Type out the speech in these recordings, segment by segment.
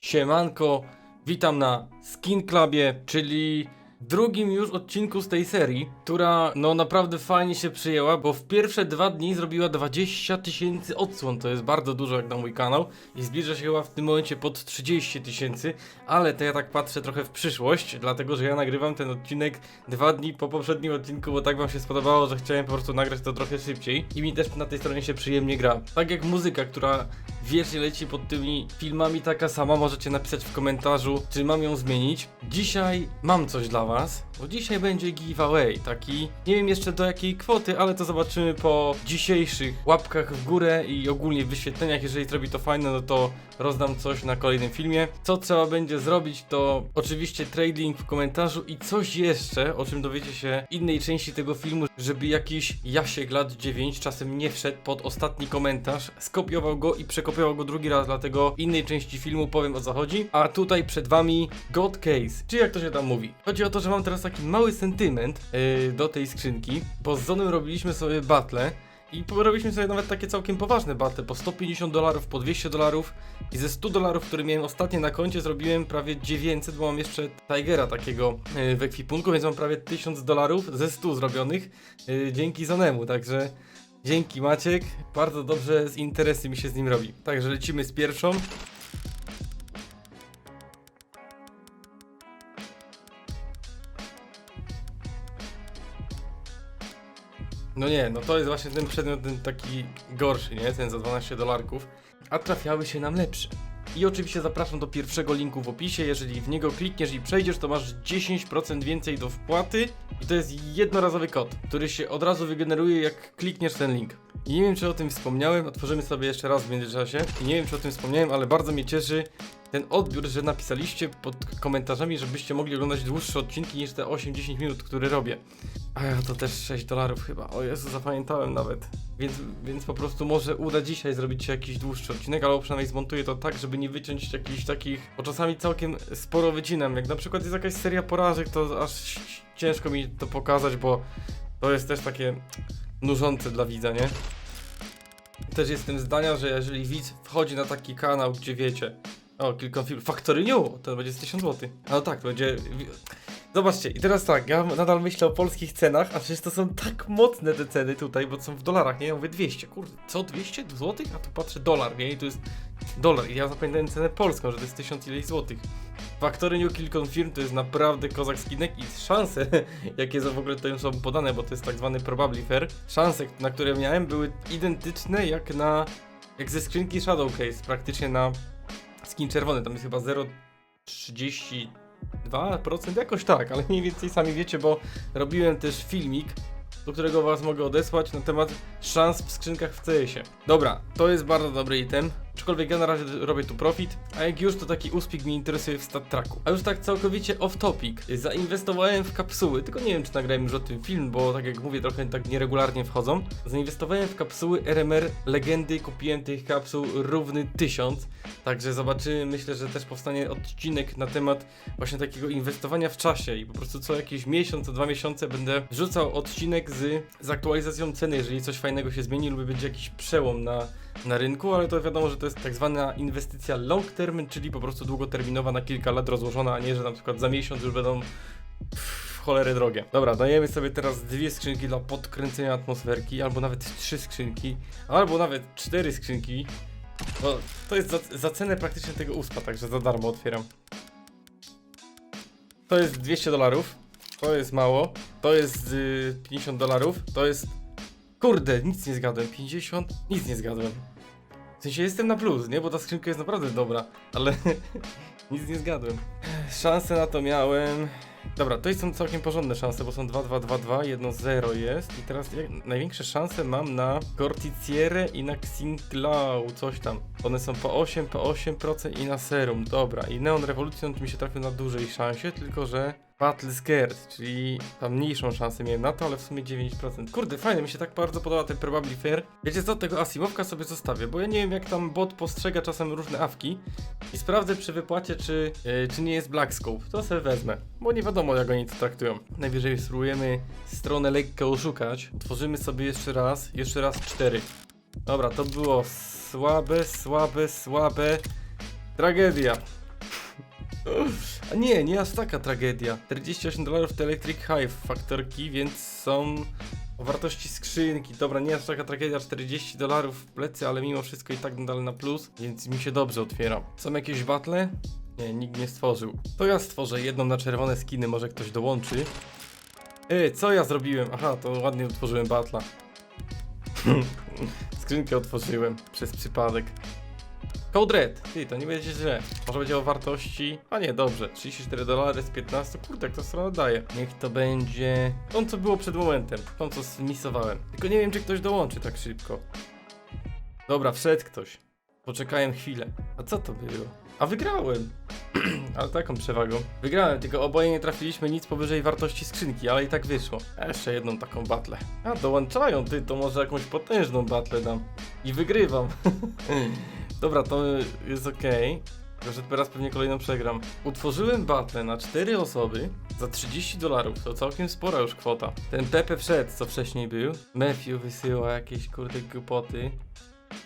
Siemanko, witam na Skin Clubie, czyli drugim już odcinku z tej serii, która no naprawdę fajnie się przyjęła, bo w pierwsze dwa dni zrobiła 20 tysięcy odsłon, to jest bardzo dużo jak na mój kanał. I zbliża się chyba w tym momencie pod 30 tysięcy, ale to ja tak patrzę trochę w przyszłość, dlatego że ja nagrywam ten odcinek dwa dni po poprzednim odcinku, bo tak wam się spodobało, że chciałem po prostu nagrać to trochę szybciej. I mi też na tej stronie się przyjemnie gra. Tak jak muzyka, która wiecznie leci pod tymi filmami taka sama, możecie napisać w komentarzu, czy mam ją zmienić. Dzisiaj mam coś dla was, bo dzisiaj będzie giveaway, taki, nie wiem jeszcze do jakiej kwoty, ale to zobaczymy po dzisiejszych łapkach w górę i ogólnie wyświetleniach, jeżeli zrobi to fajne, no to rozdam coś na kolejnym filmie. Co trzeba będzie zrobić, to oczywiście trading w komentarzu i coś jeszcze, o czym dowiecie się w innej części tego filmu, żeby jakiś Jasiek lat 9 czasem nie wszedł pod ostatni komentarz, skopiował go i przekopiował go drugi raz, dlatego innej części filmu powiem o co chodzi. A tutaj przed wami God Case, czy jak to się tam mówi. Chodzi o to, że mam teraz taki mały sentyment yy, do tej skrzynki, bo z Zonem robiliśmy sobie battle. I robiliśmy sobie nawet takie całkiem poważne battle, po 150 dolarów, po 200 dolarów i ze 100 dolarów, które miałem ostatnio na koncie, zrobiłem prawie 900, bo mam jeszcze Tigera takiego yy, w ekwipunku, więc mam prawie 1000 dolarów ze 100 zrobionych yy, dzięki Zonemu, także dzięki Maciek, bardzo dobrze z interesy mi się z nim robi. Także lecimy z pierwszą. No nie, no to jest właśnie ten przedmiot ten taki gorszy, nie? Ten za 12 dolarków. A trafiały się nam lepsze. I oczywiście zapraszam do pierwszego linku w opisie. Jeżeli w niego klikniesz i przejdziesz, to masz 10% więcej do wpłaty. I to jest jednorazowy kod, który się od razu wygeneruje, jak klikniesz ten link. I nie wiem, czy o tym wspomniałem. Otworzymy sobie jeszcze raz w międzyczasie. I nie wiem, czy o tym wspomniałem, ale bardzo mnie cieszy ten odbiór, że napisaliście pod komentarzami, żebyście mogli oglądać dłuższe odcinki niż te 8-10 minut, które robię. A ja to też 6 dolarów chyba. O Jezu, zapamiętałem nawet. Więc, więc po prostu może uda dzisiaj zrobić jakiś dłuższy odcinek, albo przynajmniej zmontuję to tak, żeby nie wyciąć jakichś takich, bo czasami całkiem sporo wycinam. Jak na przykład jest jakaś seria porażek, to aż ciężko mi to pokazać, bo to jest też takie nużące dla widza, nie? Też jestem zdania, że jeżeli widz wchodzi na taki kanał, gdzie wiecie, o, kilka film. Factory New! To będzie z 1000 zł. No tak, to będzie. Zobaczcie, i teraz tak, ja nadal myślę o polskich cenach, a przecież to są tak mocne te ceny tutaj, bo są w dolarach, nie? Ja mówię 200, kurde, co 200 złotych? A tu patrzę dolar, nie? I to jest dolar. I ja zapamiętałem cenę polską, że to jest 1000 ileś złotych. Factory New Kill Confirm to jest naprawdę kozak skinek i szanse, jakie w ogóle tutaj są podane, bo to jest tak zwany probably fair, szanse, na które miałem, były identyczne jak na, jak ze skrzynki Shadow Case, praktycznie na skin czerwony, tam jest chyba 0,32%, jakoś tak, ale mniej więcej sami wiecie, bo robiłem też filmik, do którego was mogę odesłać na temat szans w skrzynkach w CS-ie. Dobra, to jest bardzo dobry item, aczkolwiek ja na razie robię tu profit, a jak już to taki uspik mnie interesuje w stat tracku. A już tak całkowicie off topic, zainwestowałem w kapsuły, tylko nie wiem czy nagrałem już o tym film, bo tak jak mówię trochę tak nieregularnie wchodzą. Zainwestowałem w kapsuły RMR Legendy, kupiłem tych kapsuł równy 1000, także zobaczymy, myślę, że też powstanie odcinek na temat właśnie takiego inwestowania w czasie i po prostu co jakiś miesiąc, co dwa miesiące będę wrzucał odcinek z, z aktualizacją ceny, jeżeli coś fajnego się zmieni lub będzie jakiś przełom na, na rynku, ale to wiadomo, że to jest tak zwana inwestycja long term, czyli po prostu długoterminowa na kilka lat rozłożona, a nie, że na przykład za miesiąc już będą w cholerę drogie. Dobra, dajemy sobie teraz dwie skrzynki dla podkręcenia atmosferki, albo nawet trzy skrzynki, albo nawet cztery skrzynki. Bo to jest za, za cenę praktycznie tego uspa, także za darmo otwieram. To jest 200 dolarów. To jest mało. To jest y, 50 dolarów. To jest. Kurde, nic nie zgadłem. 50? Nic nie zgadłem. W sensie jestem na plus, nie? Bo ta skrzynka jest naprawdę dobra, ale nic nie zgadłem. Szanse na to miałem. Dobra, to są całkiem porządne szanse, bo są 2, 2, 2, 2, 1, 0 jest. I teraz jak, największe szanse mam na Corticierę i na Xinglau, coś tam. One są po 8, po 8% i na Serum. Dobra, i Neon Revolution mi się trafił na dużej szansie, tylko że Battle Scared, czyli tam mniejszą szansę miałem na to, ale w sumie 9%. Kurde, fajnie, mi się tak bardzo podoba ten Probably Fair. Wiecie co, tego Asimowka sobie zostawię, bo ja nie wiem jak tam bot postrzega czasem różne awki i sprawdzę przy wypłacie, czy, yy, czy nie jest Black Scope. To sobie wezmę, bo nie wiadomo jak oni to traktują. Najwyżej spróbujemy stronę lekko oszukać. Otworzymy sobie jeszcze raz, jeszcze raz 4. Dobra, to było słabe, słabe, słabe. Tragedia. A nie, nie aż taka tragedia. 48 dolarów to Electric Hive faktorki, więc są o wartości skrzynki. Dobra, nie aż taka tragedia, 40 dolarów w plecy, ale mimo wszystko i tak nadal na plus, więc mi się dobrze otwiera. Są jakieś battle? Nie, nikt nie stworzył. To ja stworzę jedną na czerwone skiny, może ktoś dołączy. Ej, co ja zrobiłem? Aha, to ładnie utworzyłem batla. Skrzynkę otworzyłem przez przypadek. Code Red, ty, to nie będzie źle. Może będzie o wartości. A nie, dobrze. 34 dolary z 15. Kurde, jak to strona daje. Niech to będzie. Tą, co było przed momentem. Tą, co zmisowałem. Tylko nie wiem, czy ktoś dołączy tak szybko. Dobra, wszedł ktoś. Poczekałem chwilę. A co to było? A wygrałem. ale taką przewagą. Wygrałem, tylko oboje nie trafiliśmy nic powyżej wartości skrzynki, ale i tak wyszło. A jeszcze jedną taką batlę. A dołączają, ty, to może jakąś potężną batlę dam. I wygrywam. Dobra, to jest okej. Tylko, że teraz pewnie kolejną przegram. Utworzyłem battle na 4 osoby za 30 dolarów. To całkiem spora już kwota. Ten Pepe wszedł, co wcześniej był. Matthew wysyła jakieś kurde głupoty.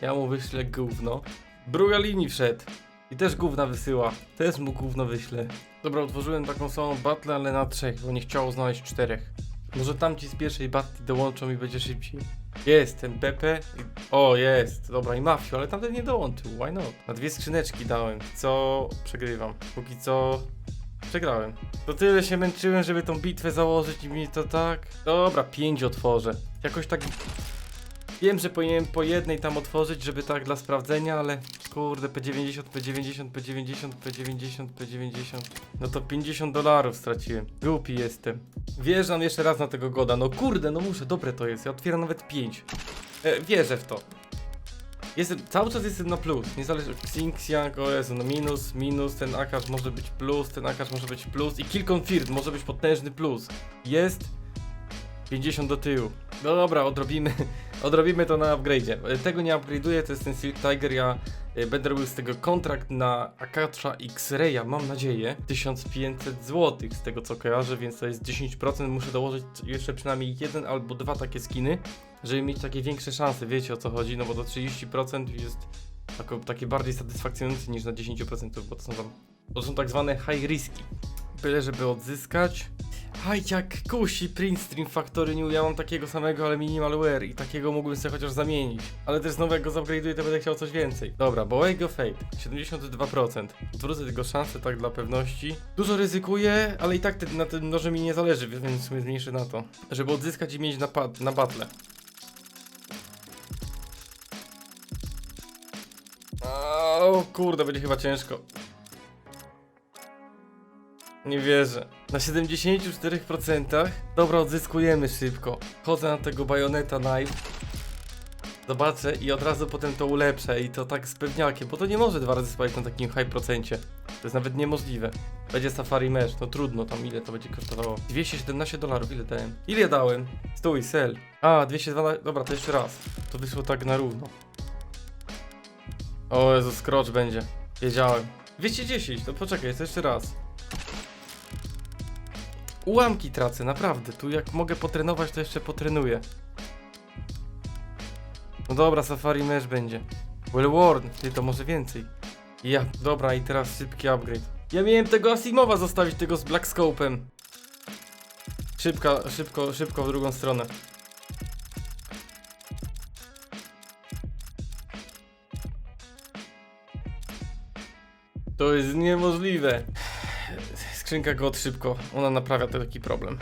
Ja mu wyślę gówno. Brugalini wszedł. I też gówna wysyła. Też mu gówno wyślę. Dobra, utworzyłem taką samą battle, ale na trzech, bo nie chciało znaleźć czterech. Może tamci z pierwszej batli dołączą i będzie szybciej. Jest ten Pepe. O, jest. Dobra, i Mafio, ale tamten nie dołączył. Why not? Na dwie skrzyneczki dałem. Co przegrywam. Póki co przegrałem. To tyle się męczyłem, żeby tą bitwę założyć i mi to tak. Dobra, pięć otworzę. Jakoś tak. Wiem, że powinienem po jednej tam otworzyć, żeby tak dla sprawdzenia, ale kurde, P90, P90, P90, P90, P90. No to 50 dolarów straciłem. Głupi jestem. Wjeżdżam jeszcze raz na tego goda. No kurde, no muszę, dobre to jest. Ja otwieram nawet 5. E, wierzę w to. Jestem, cały czas jestem na plus. Nie zależy od Xinxiang, o Jezu, no minus, minus, ten akasz może być plus, ten akasz może być plus i Kill Confirmed może być potężny plus. Jest 50 do tyłu. No dobra, odrobimy, odrobimy to na upgrade'zie. E, Tego nie upgrade'uję, to jest ten Silk Tiger, ja e, będę robił z tego kontrakt na Akatra X-Raya, mam nadzieję, 1500 zł z tego co kojarzę, więc to jest 10%, muszę dołożyć jeszcze przynajmniej jeden albo dwa takie skiny, żeby mieć takie większe szanse, wiecie o co chodzi, no bo do 30% jest takie bardziej satysfakcjonujące niż na 10%, bo to są tam, to są tak zwane high riski. Byle żeby odzyskać. Hajciak kusi Print Stream Factory New, ja mam takiego samego, ale minimal wear i takiego mógłbym sobie chociaż zamienić. Ale też znowu jak go zupgrade'uję, to będę chciał coś więcej. Dobra, bo Wake Fate, 72%. Odwrócę tylko szansę tak dla pewności. Dużo ryzykuję, ale i tak te, na tym noże mi nie zależy, więc w sumie zmniejszę na to. Żeby odzyskać i mieć na, na battle. O kurde, będzie chyba ciężko. Nie wierzę. Na 74%. Dobra, odzyskujemy szybko. Chodzę na tego bajoneta knife. Zobaczę i od razu potem to ulepszę i to tak z pewniakiem, bo to nie może dwa razy spać na takim high procencie. To jest nawet niemożliwe. Będzie Safari Mesh, no trudno, tam ile to będzie kosztowało? 217 dolarów, ile dałem? Ile dałem? Stój, sell. A, 212, dobra, to jeszcze raz. To wyszło tak na równo. O Jezu, scrotch będzie. Wiedziałem. 210, to poczekaj, to jeszcze raz. Ułamki tracę, naprawdę. Tu jak mogę potrenować, to jeszcze potrenuję. No dobra, Safari Mesh będzie. Well Worn, ty to może więcej. Ja, dobra i teraz szybki upgrade. Ja miałem tego Asimowa zostawić, tego z Black Scope'em. Szybka, szybko, szybko w drugą stronę. To jest niemożliwe. Skrzynka God szybko, ona naprawia taki problem.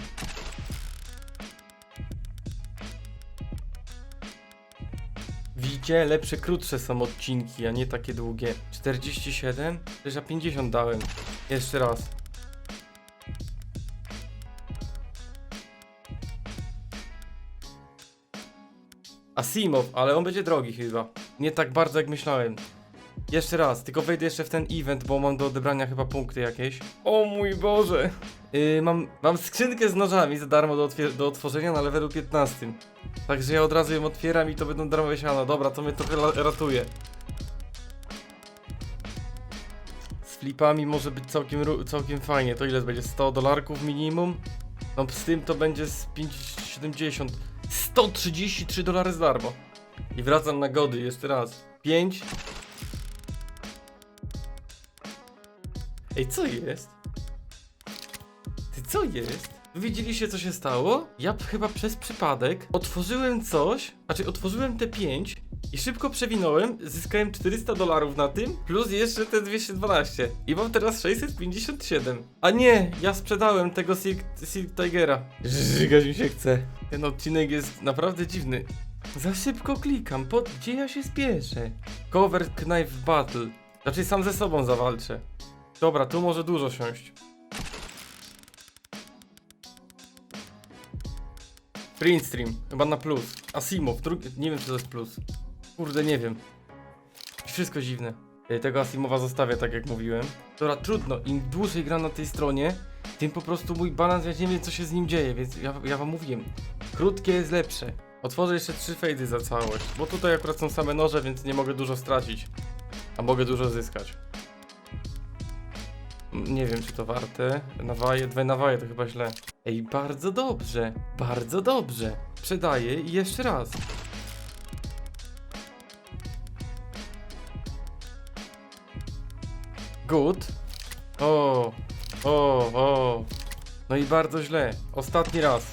Widzicie, lepsze, krótsze są odcinki, a nie takie długie. 47? Przecież ja 50 dałem. Jeszcze raz. Asimow, ale on będzie drogi chyba. Nie tak bardzo jak myślałem. Jeszcze raz, tylko wejdę jeszcze w ten event, bo mam do odebrania chyba punkty jakieś. O mój Boże! Yy, mam, mam skrzynkę z nożami za darmo do, do otworzenia na levelu 15. Także ja od razu ją otwieram i to będą darmowe siano. Dobra, to mnie trochę ratuje. Z flipami może być całkiem, całkiem fajnie. To ile będzie? 100 dolarków minimum? No z tym to będzie z 570. 133 dolary z darmo. I wracam na gody jeszcze raz. 5 Ej, co jest? Ty, co jest? Widzieliście, co się stało? Ja chyba przez przypadek otworzyłem coś, znaczy otworzyłem te 5 i szybko przewinąłem, zyskałem 400 dolarów na tym, plus jeszcze te 212. I mam teraz 657. A nie, ja sprzedałem tego Silk, Silk Tigera. Żygać mi się chce. Ten odcinek jest naprawdę dziwny. Za szybko klikam, pod gdzie ja się spieszę? Cover Knife Battle. Raczej sam ze sobą zawalczę. Dobra, tu może dużo siąść. Print Stream, chyba na plus. Asimov, drugi, nie wiem czy to jest plus. Kurde, nie wiem. Wszystko dziwne. Tego Asimowa zostawię, tak jak mówiłem. Dobra, trudno, im dłużej gram na tej stronie, tym po prostu mój balans, ja nie wiem co się z nim dzieje, więc ja, ja wam mówiłem. Krótkie jest lepsze. Otworzę jeszcze trzy fejdy za całość, bo tutaj akurat są same noże, więc nie mogę dużo stracić. A mogę dużo zyskać. Nie wiem, czy to warte. Nawaje, dwa nawaje to chyba źle. Ej, bardzo dobrze, bardzo dobrze. Sprzedaję i jeszcze raz. Good. O, o, o. No i bardzo źle. Ostatni raz.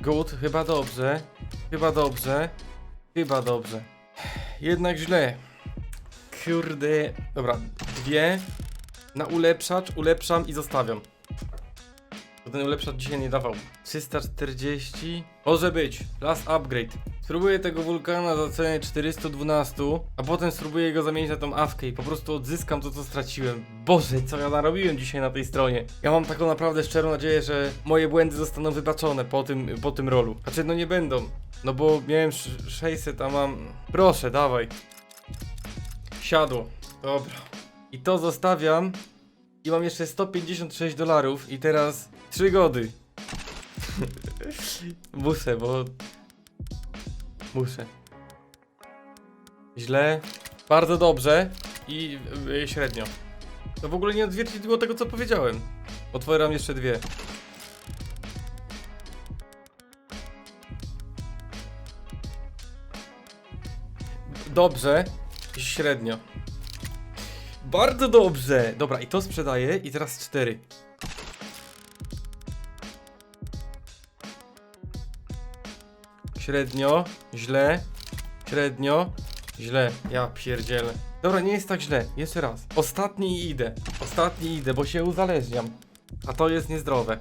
Good, chyba dobrze. Chyba dobrze. Chyba dobrze. Jednak źle. Kurde. Dobra, dwie. Na ulepszacz, ulepszam i zostawiam. Ten ulepszacz dzisiaj nie dawał. 340. Może być. Last upgrade. Spróbuję tego wulkana za cenę 412, a potem spróbuję go zamienić na tą awkę i po prostu odzyskam to, co straciłem. Boże, co ja narobiłem dzisiaj na tej stronie. Ja mam taką naprawdę szczerą nadzieję, że moje błędy zostaną wybaczone po tym, po tym rolu. Znaczy, no nie będą. No bo miałem sz- 600, a mam... Proszę, dawaj. Siadło. Dobra. I to zostawiam. I mam jeszcze 156 dolarów i teraz 3 gody. Muszę, bo... Muszę. Źle. Bardzo dobrze. I y, średnio. To w ogóle nie odzwierciedliło tego, co powiedziałem. Otwieram jeszcze dwie. Dobrze. Średnio. Bardzo dobrze! Dobra, i to sprzedaję i teraz cztery. Średnio, źle, średnio, źle. Ja pierdzielę. Dobra, nie jest tak źle. Jeszcze raz. Ostatni idę. Ostatni idę, bo się uzależniam. A to jest niezdrowe.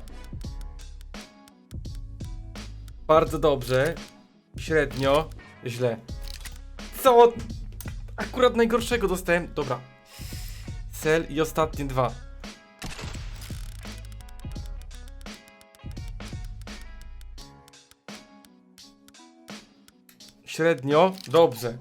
Bardzo dobrze. Średnio, źle. Co? Akurat najgorszego dostałem. Dobra. Cel i ostatnie dwa. Średnio, dobrze.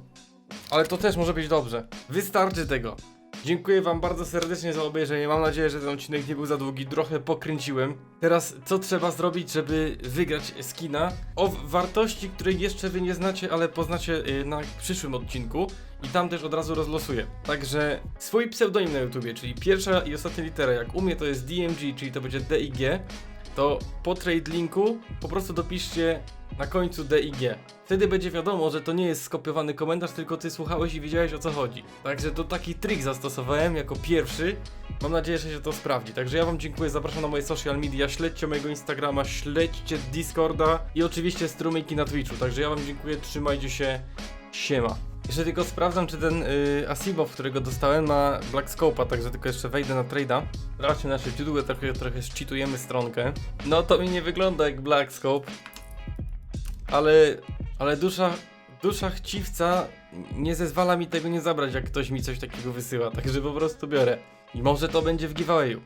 Ale to też może być dobrze. Wystarczy tego. Dziękuję wam bardzo serdecznie za obejrzenie. Mam nadzieję, że ten odcinek nie był za długi. Trochę pokręciłem. Teraz co trzeba zrobić, żeby wygrać skina? O wartości, której jeszcze wy nie znacie, ale poznacie y, na przyszłym odcinku. I tam też od razu rozlosuję. Także swój pseudonim na YouTubie, czyli pierwsza i ostatnia litera, jak u mnie to jest DMG, czyli to będzie DIG, to po trade linku po prostu dopiszcie na końcu DIG. Wtedy będzie wiadomo, że to nie jest skopiowany komentarz, tylko ty słuchałeś i wiedziałeś o co chodzi. Także to taki trik zastosowałem jako pierwszy. Mam nadzieję, że się to sprawdzi. Także ja wam dziękuję, zapraszam na moje social media, śledźcie mojego Instagrama, śledźcie Discorda i oczywiście strumyki na Twitchu. Także ja wam dziękuję, trzymajcie się, siema. Jeszcze tylko sprawdzam, czy ten y, którego dostałem, ma Black Scope'a, także tylko jeszcze wejdę na trade'a. Zobaczcie na szybciutko, trochę, trochę szczytujemy stronkę. No to mi nie wygląda jak Black Scope, ale, ale dusza, dusza chciwca nie zezwala mi tego nie zabrać, jak ktoś mi coś takiego wysyła, także po prostu biorę. I może to będzie w giveawayu.